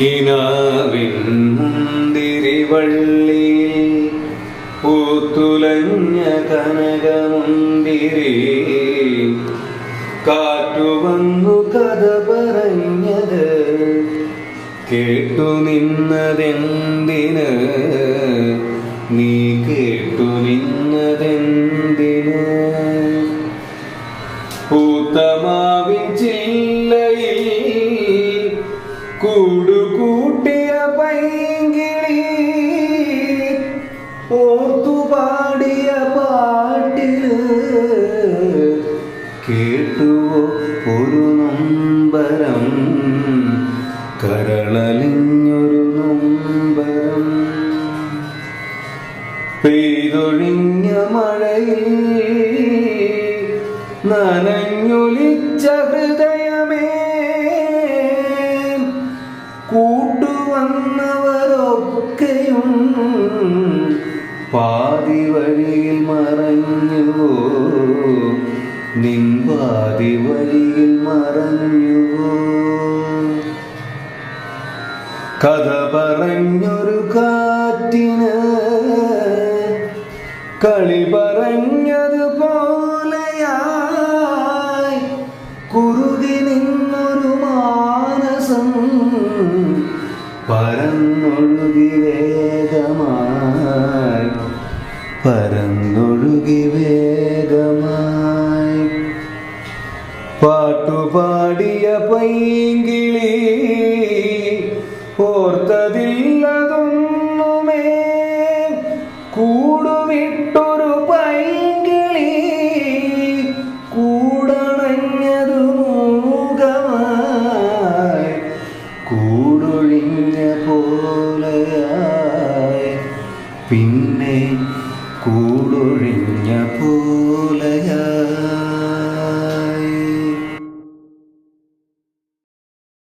കിനാവിൻ പൂത്തുലഞ്ഞ കനകമുന്തിരി. കാറ്റുവന്നു കഥ പറഞ്ഞത് കേട്ടു നിന്നതെന്തിന്? നീ കേട്ടു നിന്നതെന്തിന്? കൂടുകൂട്ടിയ പൈങ്കിളി ഓർത്തുപാടിയ പാട്ടിൽ കേട്ടുവോ ഒരു നൊമ്പരം? കരളലിഞ്ഞൊരു നൊമ്പരം. പെയ്തൊഴിഞ്ഞ മഴയിൽ നനഞ്ഞൊലിച്ച ഹൃദയമേ പാതി വഴിയിൽ മറഞ്ഞുവോ? നിൻ പാതി വഴിയിൽ മറഞ്ഞുവോ? കഥ പറഞ്ഞൊരു കാറ്റിന് കളി പരന്നൊഴുകി വേഗമായി. പരന്നൊഴുകി വേഗമായി. പാട്ടുപാടിയ പൈങ്കിളി പിന്നെ കൂടൊഴിഞ്ഞ പോലെയായി